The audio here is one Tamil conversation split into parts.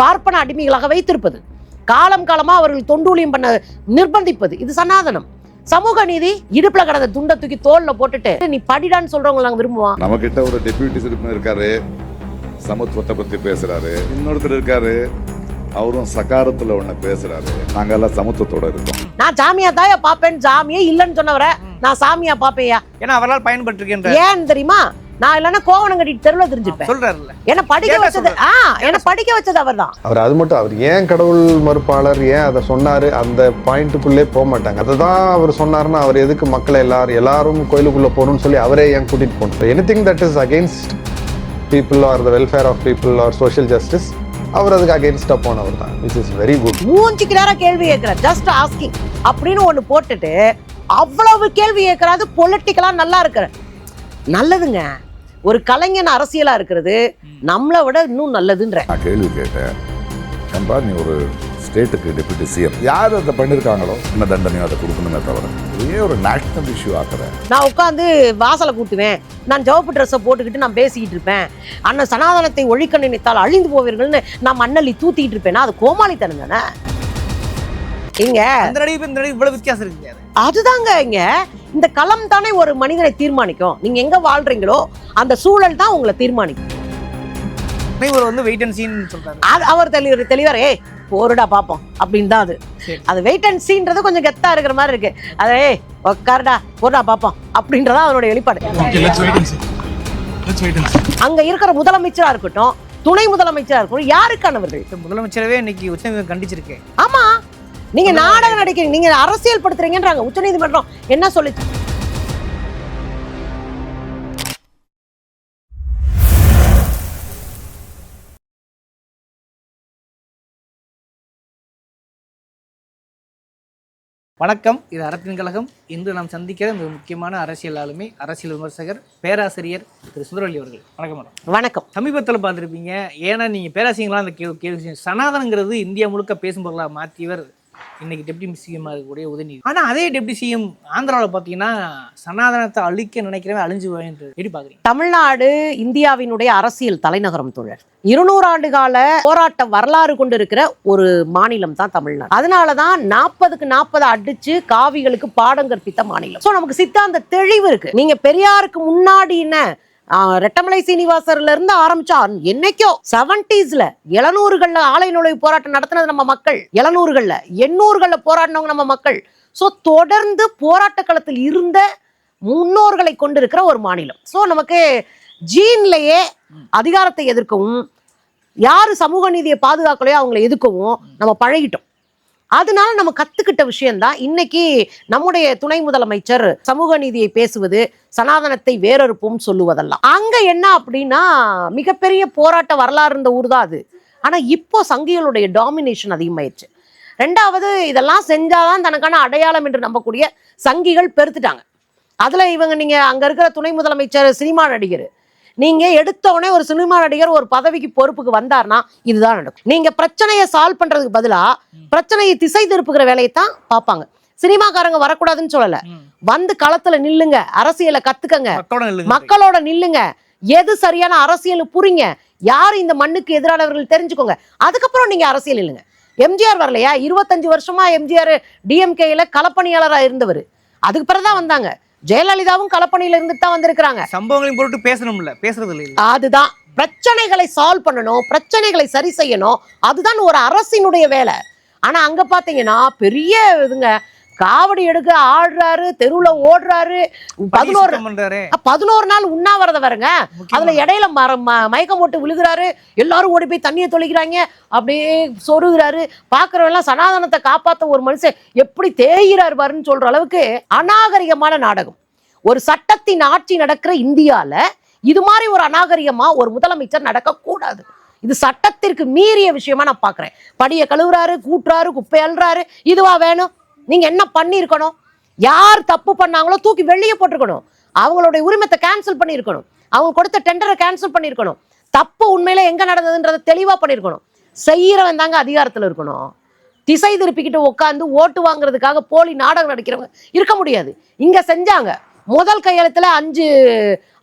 பார்ப்பன அடிமைகளாக வைத்திருப்பது. காலம் காலமா அவர்கள் தொண்டூழியம் பண்ண நிர்பந்திப்பது. இது சனாதனம். சமூக நீதி இடுப்புல கிடந்த துண்டை தூக்கி தோல்ல போட்டுட்டு நீ படிடான்னு சொல்றவங்க நாங்க விரும்புவோம். நம்ம கிட்ட ஒரு டெபியூட்டி சிறுமி இருக்காரு. சமத்துவத்தை பத்தி பேசுறாரு. இன்னொருத்தர் இருக்காரு. அவரும் சகாரத்துல ஒண்ணு பேசுறாரு. நாங்க எல்லாம் சமத்துவத்தோட இருக்கோம். நான் சாமியா தாயா பாப்பேன். சாமியே இல்லைன்னு சொன்னவரை நான் சாமியா பாப்பேயா ஏன்னா அவரால் பயன்பட்டிருக்கின்ற ஏன் தெரியுமா? நான் இல்லைன்னா கோவணம் கட்டிட்டு தெருவில் தெரிஞ்சிருப்பேன் சொல்றாருல்ல. என்ன படிக்க வச்சது ஆ என்ன படிக்க வச்சது அவர்தான். அவர் அது மட்டும் அவர் ஏன் கடவுள் மறுப்பாளர் ஏன் அதை சொன்னாரு அந்த பாயிண்ட்டுக்குள்ளே போக மாட்டாங்க. அதை தான் அவர் சொன்னாருன்னா அவர் எதுக்கு மக்களை எல்லாரும் எல்லாரும் கோயிலுக்குள்ள போகணும்னு சொல்லி அவரே ஏன் கூட்டிட்டு போகணும்? Anything that is against people are the welfare of people are social justice அவர் அதுக்கு அகேன்ஸ்டாக போனவர் தான் விச் இஸ் வெரி குட் மூஞ்சிக்கு நேரம் கேள்வி கேட்கிற ஜஸ்ட் ஆஸ்கிங் அப்படின்னு ஒண்ணு போட்டுட்டு அவ்வளவு கேள்வி கேட்கறாது பொலிட்டிக்கலா நல்லா இருக்கிற நல்லதுங்க. ஒரு கலைஞன் அரசியலா இருக்கிறது நம்மளை விட இன்னும் நல்லதுன்ற. நான் கேள்வி கேட்டேன். ஏன்பா நீ ஒரு ஸ்டேட்டுக்கு டெபுட்டி சிஎம். யார் அதை பண்ணியிருக்காங்களோ என்ன தண்டனையோ அதை கொடுக்கணுமே தவிர இதே ஒரு நேஷனல் இஷ்யூ ஆக்குற. நான் உட்காந்து வாசலை கூட்டுவேன். நான் ஜவப்பு ட்ரெஸ்ஸை போட்டுக்கிட்டு நான் பேசிக்கிட்டு இருப்பேன். அண்ணன் சனாதனத்தை ஒழிக்க நினைத்தால் அழிந்து போவீர்கள்னு நான் மண்ணள்ளி தூத்திட்டு இருப்பேனா? அது கோமாளித்தனம் தானே? இங்க இந்த இவ்வளவு வித்தியாசம் இருக்குங்க. அதுதாங்க இங்க. இந்த களம் தானே ஒரு மனிதனை தீர்மானிக்கும். நீங்க எங்க வாழ்றீங்களோ அந்த சூழல் தான் உங்களை தீர்மானிக்கும். இவர் வந்து வெயிட் அண்ட் சீன் சொல்றாரு. அது அவர் தெளிவார் தெளிவார் ஏய் போருடா பாப்போம். அப்படின்னு தான் அது. அது வெயிட் அண்ட் சீன்றது கொஞ்சம் கெத்தா இருக்கிற மாதிரி இருக்கு. அது ஏய் உக்காருடா போருடா பாப்போம். அப்படின்றதா அவருடைய வெளிப்பாடு. அங்க இருக்கிற முதலமைச்சரா இருக்கட்டும் துணை முதலமைச்சரா இருக்கட்டும் யாருக்கானவர்கள்? இப்ப முதலமைச்சரவே இன்னைக்கு உச்சநீதிமன்றம் கண்டிச்சிருக்கேன் ஆமா. நீங்க நாடகம் நடிக்கிறீங்க நீங்க அரசியல் படுத்துறீங்கன்றாங்க உச்சநீதிமன்றம் என்ன சொல்லுச்சு வணக்கம் இது அறத்தின் கழகம். இன்று நாம் சந்திக்கிற மிக முக்கியமான அரசியல் ஆளுமை அரசியல் விமர்சகர் பேராசிரியர் திரு சுந்தரவல்லி அவர்கள். வணக்கம் மேடம். வணக்கம். சமீபத்தில் பார்த்துருப்பீங்க ஏன்னா நீங்கள் பேராசிரியங்களா அந்த கேள்வி கேள்வி சனாதனங்கிறது இந்தியா முழுக்க பேசும் பொருளாக மாற்றியவர் இன்னைக்கு டெப்டி சிஎம்மாக இருக்கக்கூடிய உதயநிதி. ஆனால் அதே டெப்டி சிஎம் ஆந்திராவில் பார்த்தீங்கன்னா சனாதனத்தை அழிக்க நினைக்கிறவன் அழிஞ்சுவேன் என்று எப்படி பார்க்குறீங்க தமிழ்நாடு இந்தியாவினுடைய அரசியல் தலைநகரம் தோழர். இருநூறு ஆண்டு கால போராட்ட வரலாறு கொண்டு இருக்கிற ஒரு மாநிலம் தான் தமிழ்நாடு. அதனாலதான் நாற்பதுக்கு நாற்பது அடிச்சு காவிகளுக்கு பாடம் கற்பித்த மாநிலம். சோ நமக்கு சித்தாந்த தெளிவு இருக்கு. நீங்க பெரியாருக்கு முன்னாடி என்ன ரெட்டமலை சீனிவாசர்ல இருந்து ஆரம்பிச்சா என்னைக்கோ செவன்டிஸ்ல எழுநூறுகள்ல ஆலை நுழைவு போராட்டம் நடத்தினது நம்ம மக்கள். எழுநூறுகள்ல எண்ணூறுகள்ல போராடினவங்க நம்ம மக்கள். ஸோ தொடர்ந்து போராட்ட களத்தில் இருந்த முன்னோர்களை கொண்டிருக்கிற ஒரு மாநிலம். ஸோ நமக்கு ஜீன்லயே அதிகாரத்தை எதிர்க்கவும் யாரு சமூக நீதியை பாதுகாக்கலையோ அவங்களை எதிர்க்கவும் நம்ம பழகிட்டோம். அதனால நம்ம கத்துக்கிட்ட விஷயம்தான் இன்னைக்கு நம்முடைய துணை முதலமைச்சர் சமூக நீதியை பேசுவது சனாதனத்தை வேறறுப்போம் சொல்லுவதெல்லாம். அங்க என்ன அப்படின்னா மிகப்பெரிய போராட்ட வரலாறு இருந்த ஊர் தான் அது. ஆனா இப்போ சங்கிகளுடைய டாமினேஷன் அதிகமாயிடுச்சு ரெண்டாவது இதெல்லாம் செஞ்சாதான் தனக்கான அடையாளம் என்று நம்பக்கூடிய சங்கிகள் பெருத்துட்டாங்க. அதுல இவங்க நீங்க அங்க இருக்கிற துணை முதலமைச்சர் சினிமா நடிகர் நீங்க எடுத்தோடனே ஒரு சினிமா நடிகர் ஒரு பதவிக்கு பொறுப்புக்கு வந்தார்னா இதுதான் நடக்கும். நீங்க பிரச்சனையை சால்வ் பண்றதுக்கு பதிலா பிரச்சனையை திசை திருப்புகிற வேலையை தான் பார்ப்பாங்க. சினிமாக்காரங்க வரக்கூடாதுன்னு சொல்லல. வந்து களத்துல நில்லுங்க அரசியலை கத்துக்கங்க. மக்களோட நில்லுங்க. எது சரியான அரசியல் புரிங்க. யார் இந்த மண்ணுக்கு எதிரானவர்கள் தெரிஞ்சுக்கோங்க. அதுக்கப்புறம் நீங்க அரசியல் இல்லைங்க எம்ஜிஆர் வரலையா? இருபத்தஞ்சு வருஷமா எம்ஜிஆர் டிஎம்கேல களப்பணியாளரா இருந்தவர். அதுக்கு பிறகுதான் வந்தாங்க. ஜெயலலிதாவும் களப்பணியில இருந்துட்டு தான் வந்திருக்கிறாங்க. சம்பவங்களையும் பொருட்டு பேசணும்ல பேசுறது இல்லை அதுதான். பிரச்சனைகளை சால்வ் பண்ணணும் பிரச்சனைகளை சரி செய்யணும். அதுதான் ஒரு அரசினுடைய வேலை. ஆனா அங்க பாத்தீங்கன்னா பெரிய இதுங்க. காவடி எடுக்க ஆடுறாரு தெருவுல ஓடுறாரு. பதினோரு பதினோரு நாள் உண்ணாவிரதம் வருங்க அதுல இடையில மர மயக்கம் போட்டு விழுகிறாரு. எல்லாரும் ஓடி போய் தண்ணியை தொளிக்கிறாங்க. அப்படியே சொருகிறாரு. பாக்குறவெல்லாம் சனாதனத்தை காப்பாத்த ஒரு மனுஷன் எப்படி தேய்கிறாரு பாருன்னு சொல்ற அளவுக்கு அநாகரிகமான நாடகம். ஒரு சட்டத்தின் ஆட்சி நடக்கிற இந்தியால இது மாதிரி ஒரு அநாகரிகமா ஒரு முதலமைச்சர் நடக்க கூடாது இது சட்டத்திற்கு மீறிய விஷயமா நான் பாக்குறேன். படியை கழுவுறாரு கூட்டுறாரு குப்பை அள்ளுறாரு. இதுவா வேணும்? நீங்க என்ன பண்ணியிருக்கணும்? யார் தப்பு பண்ணாங்களோ தூக்கி வெளியே போட்டிருக்கணும். அவங்களுடைய உரிமத்தை கேன்சல் பண்ணியிருக்கணும். அவங்க கொடுத்த டெண்டரை கேன்சல் பண்ணியிருக்கணும். தப்பு உண்மையில எங்க நடந்ததுன்றதை தெளிவா பண்ணியிருக்கணும். செய்யறவன் தாங்க அதிகாரத்துல இருக்கணும். திசை திருப்பிக்கிட்டு உட்காந்து ஓட்டு வாங்குறதுக்காக போலி நாடகம் நடிக்கிறவங்க இருக்க முடியாது. இங்க செஞ்சாங்க. முதல் கையெழுத்துல அஞ்சு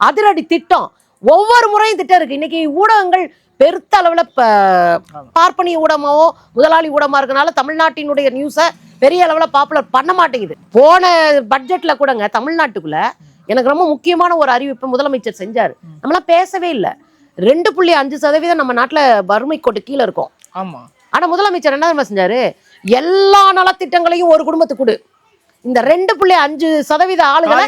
அதிரடி திட்டம். ஒவ்வொரு முறையும் திட்டம் இருக்கு. இன்னைக்கு ஊடகங்கள் பெருத்த அளவுல பார்ப்பனிய ஊடகமாவோ முதலாளி ஊடகமா இருக்கனால தமிழ்நாட்டினுடைய நியூஸை பெரிய அளவுல பாப்புலர் பண்ண மாட்டேங்குது. போன பட்ஜெட்ல கூடங்க தமிழ்நாட்டுக்குள்ள எனக்கு ரொம்ப முக்கியமான ஒரு அறிவிப்பு முதலமைச்சர் செஞ்சாரு. நம்மளாம் பேசவே இல்லை. ரெண்டு புள்ளி அஞ்சு சதவீதம் நம்ம நாட்டுல வறுமை கோட்டு கீழே இருக்கோம். ஆமா. ஆனா முதலமைச்சர் என்ன தெரியுமா செஞ்சாரு? எல்லா நலத்திட்டங்களையும் ஒரு குடும்பத்துக்கு கொடு. இந்த ரெண்டு புள்ளி அஞ்சு சதவீத ஆளுகளை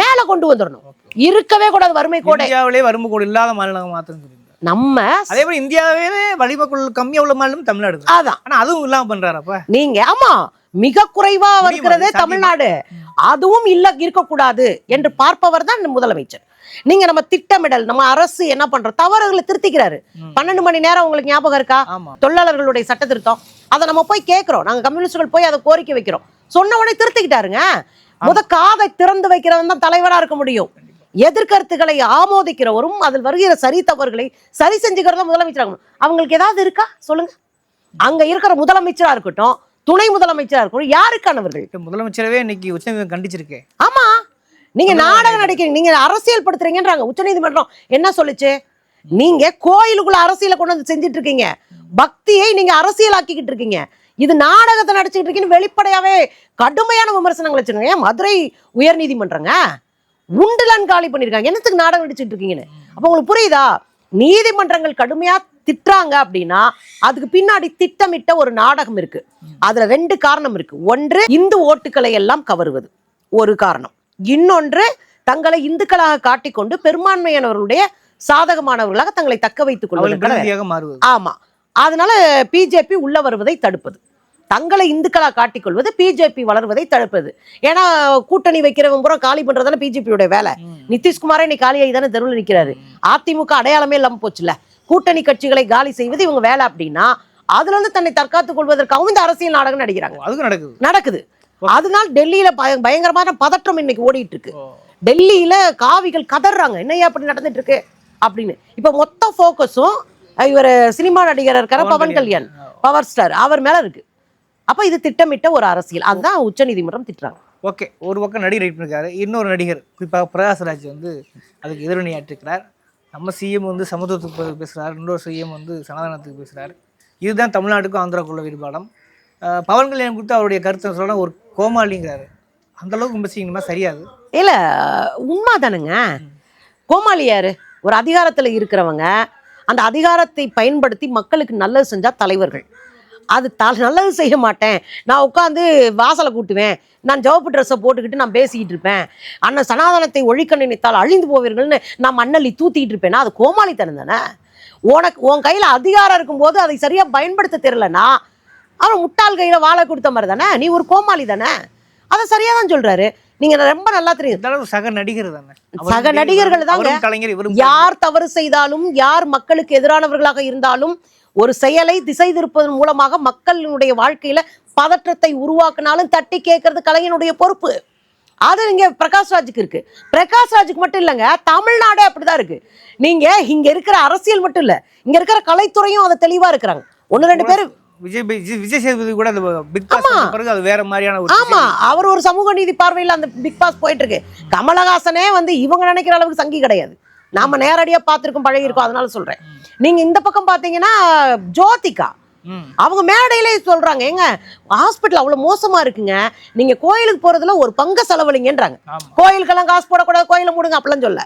மேல கொண்டு வந்துடணும் இருக்கவே கூடாது வறுமை கோடை இந்தியாவிலே வறுமை கோடு இல்லாத மாநிலம் மாத்திரம் நம்ம அதே மாதிரி இந்தியாவே வலிமை கம்மியா உள்ள மாநிலம் தமிழ்நாடு. தான். அதான். ஆனா அதுவும் இல்லாம பண்றாரப்ப நீங்க ஆமா. மிக குறைவா? இருக்கிறதே சாத்தியமா? தமிழ்நாடு. அதுவும் இல்ல இருக்கக்கூடாது என்று பார்ப்பவர் தான் முதலமைச்சர். நீங்க நம்ம திட்டமிடல் நம்ம அரசு என்ன பண்றோம் தவறுகளை திருத்திக்கிறாரு. பன்னெண்டு மணி நேரம் உங்களுக்கு ஞாபகம் இருக்கா? தொழிலாளர்களுடைய சட்ட திருத்தம். அதை நம்ம போய் கேட்கிறோம். நாங்க கம்யூனிஸ்டுகள் போய் அதை கோரிக்கை வைக்கிறோம். சொன்ன உடனே திருத்திக்கிட்டாருங்க. முத காதை திறந்து வைக்கிறவன் தான் தலைவரா இருக்க முடியும். எதிர்கருத்துக்களை ஆமோதிக்கிறவரும் அதில் வருகிற சரி தவறுகளை சரி செஞ்சுக்கிறதும் முதலமைச்சர் அவங்களுக்கு ஏதாவது இருக்கா? சொல்லுங்க. அங்க இருக்கிற முதலமைச்சரா இருக்கட்டும் துணை முதலமைச்சரா இருக்கட்டும் யாருக்கானவர்கள்? முதலமைச்சரவே இன்னைக்கு உச்சநீதிமன்றம் கண்டிச்சிருக்கே. ஆமா. நீங்க நாடகம் நடிக்கிறீங்க. நீங்க அரசியல் படுத்துறீங்கன்றாங்க உச்சநீதிமன்றம் என்ன சொல்லுச்சு? நீங்க கோயிலுக்குள்ள அரசியலை கொண்டு வந்து செஞ்சுட்டு இருக்கீங்க பக்தியை நீங்க அரசியலாக்கிக்கிட்டு இருக்கீங்க. இது நாடகத்தை நடிச்சுட்டு இருக்கீங்கன்னு வெளிப்படையாவே கடுமையான விமர்சனங்கள் வச்சிருக்காங்க. ஏன் மதுரை உயர்நீதிமன்றங்க? உண்டுலன் காலி பண்ணிருக்காங்க. என்னத்துக்கு நாடகம் நடிச்சிட்டு இருக்கீங்கன்னு அப்ப உங்களுக்கு புரியுதா? நீதிமன்றங்கள் கடுமையா திட்டுறாங்க அப்படின்னா அதுக்கு பின்னாடி திட்டமிட்ட ஒரு நாடகம் இருக்கு. அதுல ரெண்டு காரணம் இருக்கு. ஒன்று இந்து ஓட்டுக்களை எல்லாம் கவருவது. ஒரு காரணம். இன்னொன்று தங்களை இந்துக்களாக காட்டிக்கொண்டு பெரும்பான்மையானவர்களுடைய சாதகமானவர்களாக தங்களை தக்க வைத்துக் மாறுவது. ஆமா. அதனால பிஜேபி உள்ள வருவதை தடுப்பது. தங்களை இந்துக்களா காட்டிக்கொள்வது பிஜேபி வளர்வதை தடுப்பது. ஏன்னா கூட்டணி வைக்கிறவங்க பூரா காலி பண்றதானே பிஜேபியோட வேலை. நிதிஷ்குமாரே இன்னைக்கு காலியாகி தானே தெருவில் நிற்கிறாரு அதிமுக அடையாளமே இல்லாம போச்சுல கூட்டணி கட்சிகளை காலி செய்வது இவங்க வேலை அப்படின்னா அதுல இருந்து தன்னை தற்காத்துக் கொள்வதற்காகவும் இந்த அரசியல் நாடகம் நடிக்கிறாங்க. அதுக்கும் நடக்குது. நடக்குது. அதனால டெல்லியில பய- பயங்கரமான பதற்றம் இன்னைக்கு ஓடிட்டு இருக்கு டெல்லியில காவிகள் கதறாங்க என்னையா அப்படி நடந்துட்டு இருக்கு அப்படின்னு. இப்ப மொத்த போக்கஸும் இவர் சினிமா நடிகர் இருக்கிற பவன் கல்யாண். Power star. அவர் மேல இருக்கு. அப்ப இது திட்டமிட்ட ஒரு அரசியல். அதுதான் உச்சநீதிமன்றம் திட்டுறாங்க. ஓகே. ஒரு பக்கம் நடிகர் பண்ணிருக்காரு. இன்னொரு நடிகர் குறிப்பாக பிரகாஷ்ராஜ் வந்து அதுக்கு எதிரணியாற்றிருக்கிறார். நம்ம சிஎம் வந்து சமத்துவத்துக்கு பேசுகிறார் இன்னொரு சிஎம் வந்து சனாதனத்துக்கு பேசுகிறார் இதுதான் தமிழ்நாட்டுக்கும் ஆந்திராக்குள்ள வேறுபாடம். பவன் கல்யாணம் கொடுத்து அவருடைய கருத்தை சொல்ல ஒரு கோமாளிங்கிறாரு. அந்தளவுக்கு விமர்சிக்கணுமா? சரியாது. இல்ல உண்மைதானுங்க கோமாளி யாரு? ஒரு அதிகாரத்தில் இருக்கிறவங்க. அந்த அதிகாரத்தை பயன்படுத்தி மக்களுக்கு நல்லது செஞ்சால் தலைவர்கள். அது த நல்லது செய்ய மாட்டேன். நான் உட்காந்து வாசலை கூட்டுவேன். நான் ஜவப்பு ட்ரெஸ்ஸை போட்டுக்கிட்டு நான் பேசிக்கிட்டு இருப்பேன். அண்ணன் சனாதனத்தை ஒழிக்க நினைத்தால் அழிந்து போவீர்கள்னு நான் மண்ணள்ளி தூத்திட்டு இருப்பேனா? அது கோமாளித்தனம் தானே? உனக்கு உன் கையில் அதிகாரம் இருக்கும்போது அதை சரியாக பயன்படுத்த தெரியலனா? அவன் முட்டாள் கையில் வாழை கொடுத்த மாதிரி தானே? நீ ஒரு கோமாளி தானே? அதை சரியாக தான் சொல்கிறாரு நீங்கள் ரொம்ப நல்லா தெரியும். சக நடிகர் தானே? சக நடிகர்கள் இவரும் யார் தவறு செய்தாலும் யார் மக்களுக்கு எதிரானவர்களாக இருந்தாலும் ஒரு செயலை திசை திருப்பதன் மூலமாக மக்களினுடைய வாழ்க்கையில பதற்றத்தை உருவாக்குனாலும் தட்டி கேட்கறது கலைஞனுடைய பொறுப்பு. அது இங்க பிரகாஷ்ராஜுக்கு இருக்கு. பிரகாஷ்ராஜுக்கு மட்டும் இல்லைங்க தமிழ்நாடே அப்படிதான் இருக்கு. நீங்க இங்க இருக்கிற அரசியல் மட்டும் இல்ல இங்க இருக்கிற கலைத்துறையும் அதை தெளிவா இருக்கிறாங்க. ஒன்னு ரெண்டு பேர் விஜய் விஜய் சேதுபதி கூட அந்த பிக் பாஸ் பிறகு அது வேற மாதிரியான ஒரு ஆமா அவர் ஒரு சமூக நீதி பார்வையில் அந்த பிக் பாஸ் போயிட்டு இருக்கு. கமலஹாசனே வந்து இவங்க நினைக்கிற அளவுக்கு சங்கி கிடையாது. நாம நேரடியா பார்த்திருக்கோம் பழகிருக்கோம் அதனால சொல்றேன். நீங்க இந்த பக்கம் பாத்தீங்கன்னா ஜோதிகா. அவங்க மேடையிலே சொல்றாங்க ஏங்க ஹாஸ்பிட்டல் அவ்வளவு மோசமா இருக்குங்க. நீங்க கோயிலுக்கு போறதுல ஒரு பங்க செலவழிங்கன்றாங்க. கோயிலுக்கெல்லாம் காசு போடக்கூடாது கோயிலை மூடுங்க அப்படிலாம் சொல்ல.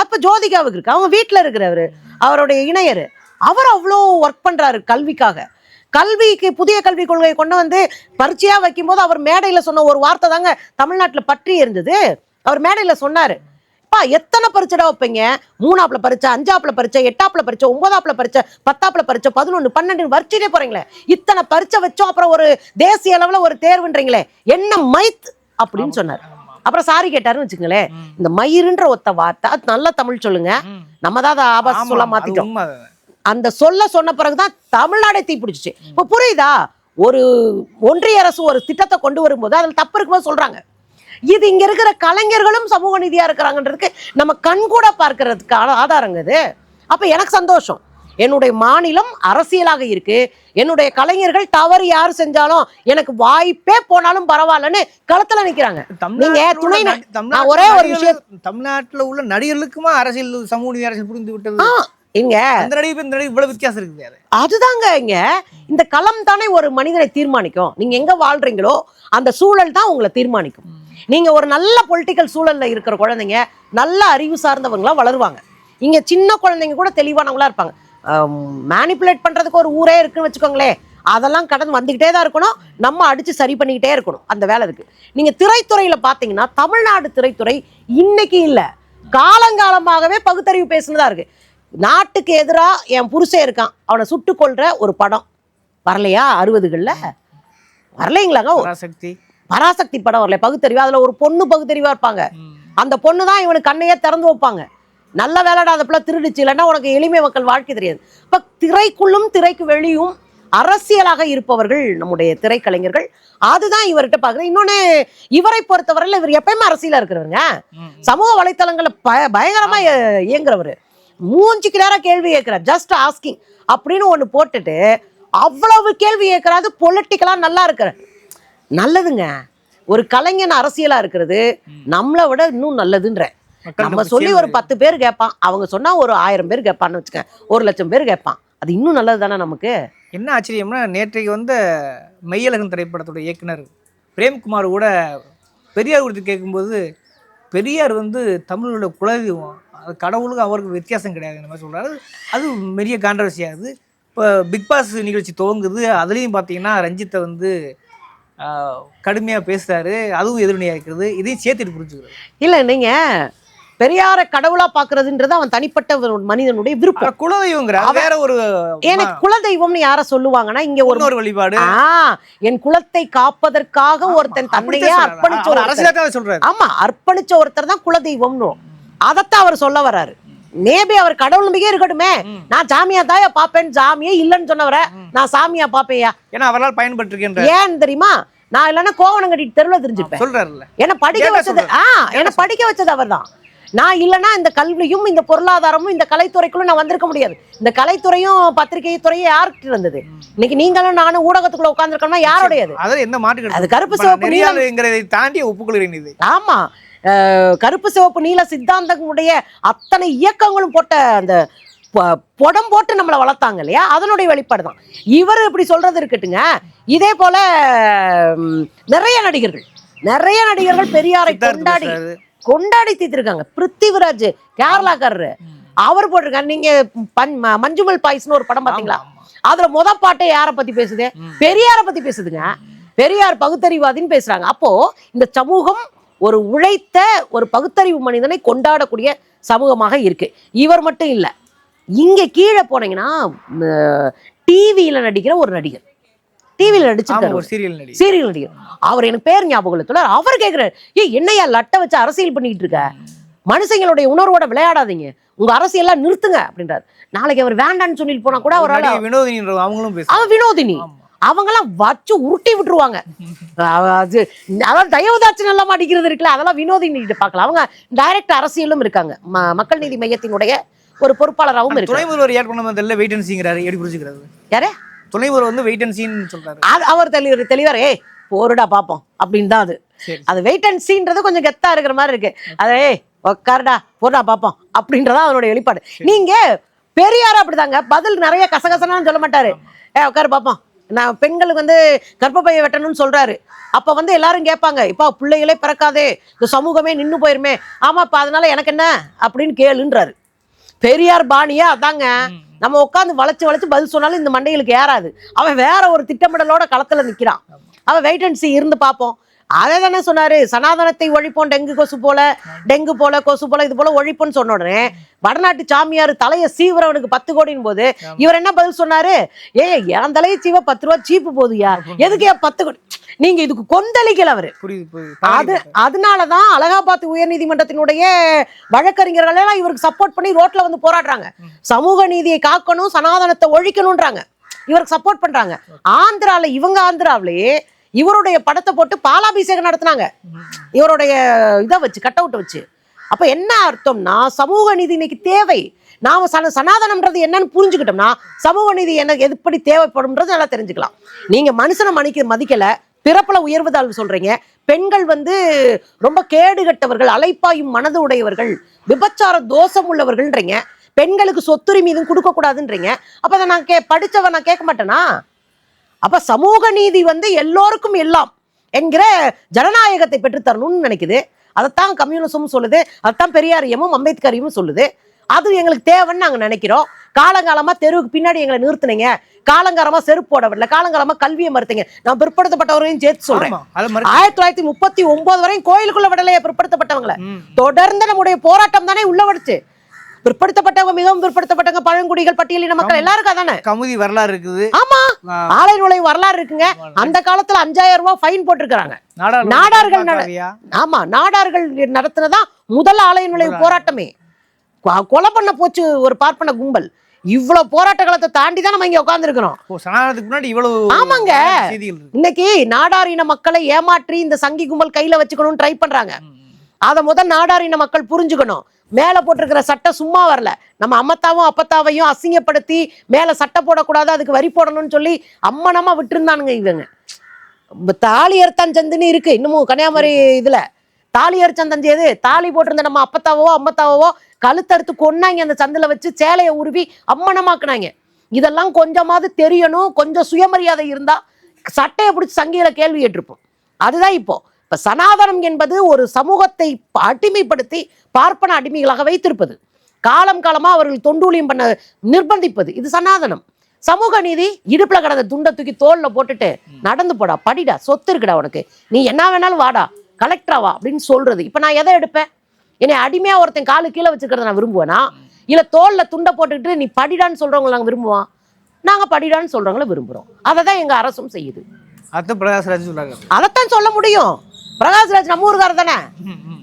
அப்ப ஜோதிகாவுக்கு இருக்கு. அவங்க வீட்டுல இருக்கிறவரு அவருடைய இணையர் அவர் அவ்வளோ ஒர்க் பண்றாரு கல்விக்காக. கல்விக்கு புதிய கல்விக் கொள்கையை கொண்டு வந்து பரீட்சையா வைக்கும்போது அவர் மேடையில சொன்ன ஒரு வார்த்தை தாங்க தமிழ்நாட்டுல பற்றி இருந்தது. அவர் மேடையில சொன்னாரு. பா எத்தனை பரீட்சைடா வைப்பீங்க? மூணாப்புல பரீட்சை அஞ்சாப்புல பரீட்சை எட்டாப்புல பரீட்சை ஒன்பதாப்புல பரீட்சை பத்தாப்புல பரீட்சை பதினொன்று பன்னெண்டு வரிச்சிட்டே போறீங்களே. இத்தனை பரீட்சை வச்சோம் அப்புறம் ஒரு தேசிய அளவுல ஒரு தேர்வுன்றீங்களே. என்ன மைத் அப்படின்னு சொன்னார். அப்புறம் சாரி கேட்டாருன்னு வச்சுங்களேன் இந்த மயிருன்ற ஒத்த வார்த்தை அது நல்ல தமிழ் சொல்லுங்க. நம்ம தான் அதை ஆபாச ஆமா, சொல்ல மாத்திட்டோம். அந்த சொல்ல சொன்ன பிறகுதான் தமிழ்நாடே தீப்பிடிச்சிச்சு இப்போ புரியுதா? ஒரு ஒன்றிய அரசு ஒரு திட்டத்தை கொண்டு வரும்போது அதில் தப்பு இருக்கும்போது சொல்றாங்க. இது இங்க இருக்கிற கலைஞர்களும் சமூக நீதியா இருக்கிறாங்கன்றதுக்கு நம்ம கண்கூட பார்க்கறதுக்கு ஆ- ஆதாரங்க இது. அப்ப எனக்கு சந்தோஷம். என்னுடைய மாநிலம் அரசியலாக இருக்கு. என்னுடைய கலைஞர்கள் தவறு யார் செஞ்சாலும் எனக்கு வாய்ப்பே போனாலும் பரவாயில்லன்னு களத்துல நிக்கிறாங்க. நீங்க துணை ஒரே ஒரு நடிகர்கள்- தமிழ்நாட்டுல உள்ள நடிகர்களுக்குமா அரசியல் சமூக நீதி அரசியல் புரிந்து விட்டது? இங்க இவ்வளவு வித்தியாசம் இருக்குது அது அதுதாங்க இங்க. இந்த களம் தானே ஒரு மனிதனை தீர்மானிக்கும். நீங்க எங்க வாழ்றீங்களோ அந்த சூழல் தான் உங்களை தீர்மானிக்கும். நீங்க ஒரு நல்ல பொலிட்டிக்கல் சூழல்ல இருக்கிற குழந்தைங்க நல்ல அறிவு சார்ந்தவங்களாம் வளருவாங்க. இங்க சின்ன குழந்தைங்க கூட தெளிவானவங்களா இருப்பாங்க. மேனிப்புலேட் பண்றதுக்கு ஒரு ஊரே இருக்குன்னு வச்சுக்கோங்களேன். அதெல்லாம் கடந்து வந்துக்கிட்டே தான் இருக்கணும். நம்ம அடிச்சு சரி பண்ணிக்கிட்டே இருக்கணும். அந்த வேலை இருக்குது நீங்க திரைத்துறையில பாத்தீங்கன்னா தமிழ்நாடு திரைத்துறை இன்னைக்கு இல்ல. காலங்காலமாகவே பகுத்தறிவு பேசுனதா இருக்கு. நாட்டுக்கு எதிரா என் புருஷன் இருக்கான். அவனை சுட்டு கொல்ற ஒரு படம். வரலையா? அறுபதுகள்ல? வரலைங்களாங்க? சக்தி பராசக்தி படம் வரல பகுத்தறிவு அதுல ஒரு பொண்ணு பகுத்தறிவா இருப்பாங்க. அந்த பொண்ணு தான் இவனுக்கு கண்ணையே திறந்து வைப்பாங்க. நல்ல வேலைடா அந்த பிள்ளை திருடுச்சு இல்லைன்னா உனக்கு எளிமை மக்கள் வாழ்க்கை தெரியாது. இப்ப திரைக்குள்ளும் திரைக்கு வெளியும் அரசியலாக இருப்பவர்கள் நம்முடைய திரைக்கலைஞர்கள். அதுதான் இவர்கிட்ட பார்க்குறேன். இன்னொன்னு இவரை பொறுத்தவரையில் இவர் எப்பயுமே அரசியலா இருக்கிறவங்க ம். சமூக வலைத்தளங்கள்ல ப பயங்கரமா இய- இயங்குறவர். மூஞ்சிக்கு நேரம் கேள்வி கேட்கிறார். ஜஸ்ட் ஆஸ்கிங் அப்படின்னு ஒண்ணு போட்டுட்டு அவ்வளவு கேள்வி கேட்கறாது பொலிட்டிக்கலா நல்லா இருக்கிறார். நல்லதுங்க. ஒரு கலைஞன் அரசியலா இருக்கிறது நம்மளை விட இன்னும் நல்லதுன்ற. நம்ம சொல்லி ஒரு பத்து பேர் கேட்பான். அவங்க சொன்னா ஒரு ஆயிரம் பேர் கேட்பான்னு வச்சுக்க ஒரு லட்சம் பேர் கேட்பான். அது இன்னும் நல்லது தானே நமக்கு? என்ன ஆச்சரியம்னா நேற்றைக்கு வந்த மெய்யழகன் திரைப்படத்தோட இயக்குனர் பிரேம்குமார் கூட பெரியார் குறித்து கேட்கும்போது பெரியார் வந்து தமிழோட குலதெய்வம். அது கடவுளுக்கு அவருக்கு வித்தியாசம் கிடையாது. இந்த மாதிரி சொல்றாரு. அது பெரிய கான்ட்ரவர்சி ஆகுது. இப்போ பிக் பாஸ் நிகழ்ச்சி துவங்குது. அதுலேயும் பார்த்தீங்கன்னா ரஞ்சித்தை வந்து கடுமையாக பேசுறாரு அதுவும் எதிர்வினையாக இருக்கிறது இதையும் சேர்த்துட்டு புரிஞ்சுக்கிறது. இல்ல நீங்க பெரியார கடவுளா பாக்குறதுன்றது அவன் தனிப்பட்ட ஒரு மனிதனுடைய விருப்பம். குலதெய்வங்கிற வேற ஒரு எனக்கு குலதெய்வம்னு யார சொல்லுவாங்கன்னா இங்க ஒரு வழிபாடு. என் குலத்தை காப்பதற்காக ஒருத்தன் தன்னையே அர்ப்பணிச்ச அவர் ஒருத்தர். அரசியலாக சொல்றாரு. ஆமா அர்ப்பணிச்ச ஒருத்தர் தான் குலதெய்வம்னு. அதைத்தான் அவர் சொல்ல வர்றாரு. மேபி அவர் கடவுள் நம்பிக்கை இருக்கட்டுமே. நான் சாமியா தாயா பாப்பேன் சாமியே இல்லைன்னு சொன்னவரை நான் சாமியா பாப்பேயா? ஏன்னா அவரால் பயன்பட்டிருக்கின்ற ஏன் தெரியுமா? நான் இல்லைன்னா கோவணம் கட்டிட்டு தெருவில் தெரிஞ்சிருப்பேன் சொல்றாருல்ல. என்ன படிக்க வச்சது ஆ என்ன படிக்க வச்சது அவர்தான். நான் இல்லைன்னா இந்த கல்வியும் இந்த பொருளாதாரமும் இந்த கலைத்துறைக்குள்ள நான் வந்திருக்க முடியாது. இந்த கலைத்துறையும் பத்திரிகை துறையும் யார்கிட்ட இருந்தது? இன்னைக்கு நீங்களும் நானும் ஊடகத்துக்குள்ள உட்காந்துருக்கோம்னா யாருடையது? அதில் எந்த மாட்டு அது கருப்பு சிவப்பு தாண்டி ஒப்புக்கொள்கிறேன் ஆமா. கருப்பு சிவப்பு நீல சித்தாந்தங்களுடைய அத்தனை இயக்கங்களும் போட்ட அந்த புடம் போட்டு நம்மளை வளர்த்தாங்க இல்லையா? அதனுடைய வெளிப்பாடு தான். இவர் இப்படி சொல்றது இருக்கட்டுங்க. இதே போல நிறைய நடிகர்கள் நிறைய நடிகர்கள் பெரியாரை கொண்டாடி. கொண்டாடி தீர்த்திருக்காங்க. பிருத்திவிராஜ் கேரளாக்காரரு. அவர் போட்டிருக்காரு. நீங்க பன்- மஞ்சுமல் பாய்ஸ்னு ஒரு படம் பாத்தீங்களா. அதுல முத பாட்டே யாரை பத்தி பேசுது. பெரியார பத்தி பேசுதுங்க. பெரியார் பகுத்தறிவாதின்னு பேசுறாங்க. அப்போ இந்த சமூகம் ஒரு உழைத்த ஒரு பகுத்தறிவு மனிதனை கொண்டாடக்கூடிய சமூகமாக இருக்கு. இவர் மட்டும் இல்ல இங்க கீழே போனீங்கன்னா டிவியில நடிக்கிற ஒரு நடிகர். டிவியில நடிச்சிருக்காரு ஒரு சீரியல் நடி சீரியல் நடிகர். அவர் எனக்கு பேர் ஞாபகம் இல்லை. அவர் கேட்கிறாரு ஏ என்னையா லட்டை வச்சு அரசியல் பண்ணிட்டு இருக்க? மனுஷங்களுடைய உணர்வோட விளையாடாதீங்க. உங்க அரசியல்லாம் நிறுத்துங்க அப்படின்றாரு. நாளைக்கு அவர் வேண்டான்னு சொல்லிட்டு போனா கூட அவரால் நடிகை வினோதினின்ற அவங்களும் அவன் வினோதினி. அவங்கெல்லாம் வச்சு உருட்டி விட்டுருவாங்க. அது அதாவது தயவுதாச்சு நல்லா மாட்டிக்கிறது இருக்குல்ல அதெல்லாம் வினோதினி கிட்ட பார்க்கலாம் அவங்க டைரக்ட் அரசியலும் இருக்காங்க. ம- மக்கள் நீதி மையத்தினுடைய ஒரு பொறுப்பாளராகவும் துணை இருக்காங்க. முதல்வர் ஏற்கனவே பண்ண தெரியல வெயிட் அண்ட் சீங்கிறாரு எப்படி புரிஞ்சுக்கிறது யாரு? துணை முதல்வர் வந்து வெயிட் அண்ட் சீன் சொல்றாரு. அவர் தெளிவர் தெளிவார் ஏய் போருடா பாப்போம். அப்படின்னு தான் அது. அது வெயிட் அண்ட் சீன்றது கொஞ்சம் கெத்தா இருக்கிற மாதிரி இருக்கு. அதே ஏய் உக்காருடா போடா பாப்போம். அப்படின்றதா அவருடைய வெளிப்பாடு. நீங்க பெரியார் அப்படிதாங்க பதில் நிறைய கசகசனான்னு சொல்ல மாட்டாரு. ஏ உட்காரு பாப்போம். நான் பெண்களுக்கு வந்து கர்ப்பப்பையை வெட்டணும்னு சொல்றாரு. அப்ப வந்து எல்லாரும் கேட்பாங்க இப்பா பிள்ளைகளே பிறக்காதே இந்த சமூகமே நின்னு போயிருமே. ஆமாப்பா அதனால எனக்கு என்ன? அப்படின்னு கேளுன்றாரு. பெரியார் பாணியா அதாங்க நம்ம உட்காந்து வளைச்சு வளைச்சு பதில் சொன்னாலும் இந்த மண்டைகளுக்கு ஏறாது. அவன் வேற ஒரு திட்டமிடலோட களத்துல நிக்கிறான். அவன் வெயிட் அண்ட் சி இருந்து பார்ப்போம். அதே தானே சொன்னாரு சனாதனத்தை ஒழிப்போம் டெங்கு கொசு போல டெங்கு போல கொசு போல இது போல ஒழிப்போம்னு சொன்ன உடனே வடநாட்டு சாமியார் தலையை சீவுறவனுக்கு பத்து கோடின் போது இவர் என்ன பதில் சொன்னாரு? ஏ என் தலையை சீவ பத்து ரூபா சீப்பு போதுயா? எதுக்கு ஏன் பத்து கோடி? நீங்க இதுக்கு கொந்தளிக்கல அவரு. அது அதனாலதான் அலகாபாத் உயர்நீதிமன்றத்தினுடைய வழக்கறிஞர்கள் எல்லாம் இவருக்கு சப்போர்ட் பண்ணி ரோட்ல வந்து போராடுறாங்க. சமூக நீதியை காக்கணும் சனாதனத்தை ஒழிக்கணும்ன்றாங்க. இவருக்கு சப்போர்ட் பண்றாங்க. ஆந்திரால இவங்க ஆந்திராவிலேயே இவருடைய படத்தை போட்டு பாலாபிஷேகம் நடத்துனாங்க. இவருடைய இதை வச்சு கட் அவுட் வச்சு. அப்போ என்ன அர்த்தம்னா சமூக நீதி இன்னைக்கு தேவை. நாம சன சனாதனம்ன்றது என்னன்னு புரிஞ்சுக்கிட்டோம்னா சமூக நீதி என்ன எப்படி தேவைப்படும்ன்றது நல்லா தெரிஞ்சுக்கலாம். நீங்கள் மனுஷனை மதிக்க மதிக்கலை பிறப்பில் உயர்வு தாழ்வு பெண்கள் வந்து ரொம்ப கேடுகட்டவர்கள் அலைப்பாயும் மனது உடையவர்கள் விபச்சார தோஷம் உள்ளவர்கள்ன்றீங்க. பெண்களுக்கு சொத்துரிமை இதுவும் கொடுக்கக்கூடாதுன்றீங்க. அப்போ அதை நான் கே படிச்சவன் நான் கேட்க மாட்டேனா? அப்ப சமூக நீதி வந்து எல்லோருக்கும் எல்லாம் என்கிற ஜனநாயகத்தை பெற்றுத்தரணும்னு நினைக்குது. அதைத்தான் கம்யூனிசமும் சொல்லுது. அதைத்தான் பெரியாரியமும் அம்பேத்கரையும் சொல்லுது. அது எங்களுக்கு தேவைன்னு நாங்க நினைக்கிறோம். காலங்காலமா தெருவுக்கு பின்னாடி எங்களை நிறுத்துனீங்க. காலங்காலமா செருப்பு போட விடல. காலங்காலமா கல்வியை மறுத்தீங்க. நான் பிற்படுத்தப்பட்டவரையும் சேர்த்து சொல்றேன். ஆயிரத்தி தொள்ளாயிரத்தி முப்பத்தி ஒன்பது வரையும் கோயிலுக்குள்ள விடலையே பிற்படுத்தப்பட்டவங்களை. தொடர்ந்து நம்முடைய போராட்டம் தானே உள்ள வடுச்சு. பிற்படுத்தப்பட்டவங்க மிகவும் பிற்படுத்தப்பட்டவங்க பழங்குடிகள் பட்டியலின மக்கள் எல்லாருக்கும் அதானே? கமுதி வரலாறு இருக்குது. ஆமா ஆலை நுழைவு வரலாறு இருக்குங்க. அந்த காலத்துல அஞ்சாயிரம் ரூபாய் ஃபைன் போட்டிருக்காங்க நாடார் நாடார்கள்? ஆமா நாடார்கள் நடத்தினதான் முதல் ஆலை நுழைவு போராட்டமே. கொலை பண்ண போச்சு ஒரு பார்ப்பன கும்பல். இவ்வளவு போராட்ட காலத்தை தாண்டி தான் நம்ம இங்க சனாதனத்துக்கு முன்னாடி இவ்வளவு ஆமாங்க. இன்னைக்கு நாடாரின மக்களை ஏமாற்றி இந்த சங்கி கும்பல் கையில வச்சுக்கணும்னு ட்ரை பண்றாங்க. அதை முதல் நாடாரின மக்கள் புரிஞ்சுக்கணும். மேலே போட்டிருக்கிற சட்டை சும்மா வரல. நம்ம அம்மத்தாவும் அப்பத்தாவையும் அசிங்கப்படுத்தி மேலே சட்டை போடக்கூடாது அதுக்கு வரி போடணும்னு சொல்லி அம்மனமாக விட்டுருந்தானுங்க இவங்க. இப்ப தாலி இருக்கு. இன்னமும் கன்னியாகுமரி இதில். தாலி அறுச்சந்தந்தி எது? தாலி போட்டிருந்த நம்ம அப்பத்தாவோ அம்மத்தாவோ கழுத்தறுத்து கொன்னாங்க. அந்த சந்தில் வச்சு சேலையை உருவி அம்மனமாக்குனாங்க. இதெல்லாம் கொஞ்சமாவது தெரியணும். கொஞ்சம் சுயமரியாதை இருந்தால் சட்டையை பிடிச்சி சங்கியில் கேள்வி கேட்டிருப்போம். அதுதான் இப்போது இப்ப சனாதனம் என்பது ஒரு சமூகத்தை அடிமைப்படுத்தி பார்ப்பன அடிமைகளாக வைத்திருப்பது. காலம் காலமா அவர்கள் தொண்டூழியம் பண்ண நிர்பந்திப்பது. இது சனாதனம். சமூக நீதி இடுப்புல கிடந்த துண்டை தூக்கி தோல்ல போட்டுட்டு நடந்து போடா படிடா சொத்து இருக்குடா உனக்கு. நீ என்ன வேணாலும் வாடா கலெக்டரா வா அப்படின்னு சொல்றது. இப்ப நான் எதை எடுப்பேன்? என்னை அடிமையா ஒருத்தன் காலு கீழே வச்சுக்கிறத நான் விரும்புவேனா? இல்ல தோல்ல துண்டை போட்டுக்கிட்டு நீ படிடான்னு சொல்றவங்க நாங்க விரும்புவோம் நாங்க படிடான்னு சொல்றவங்கள விரும்புறோம். அதை தான் எங்க அரசும் செய்யுது. அதான் பிரகாஷ்ராஜ் சொல்றாங்க. அதைத்தான் சொல்ல முடியும். பிரகாஷ்ராஜ் நம்ம ஊருக்காரர் தானே?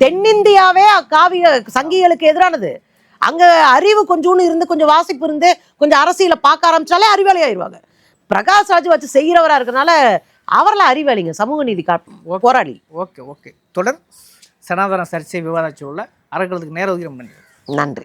தென்னிந்தியாவே காவிய சங்கிகளுக்கு எதிரானது. அங்க அறிவு கொஞ்சோண்டு இருந்து கொஞ்சம் வாசிப்பு இருந்து கொஞ்சம் அரசியலை பார்க்க ஆரம்பிச்சாலே அறிவாளி ஆயிடுவாங்க. பிரகாஷ்ராஜ் வச்சு செய்கிறவரா இருக்கனால அவரெல்லாம் அறிவாளிங்க சமூக நீதி கா போராளி. Okay okay. தொடர் சனாதன சர்ச்சை விவாத சூழல அறக்கிறதுக்கு ரொம்ப நன்றி நன்றி.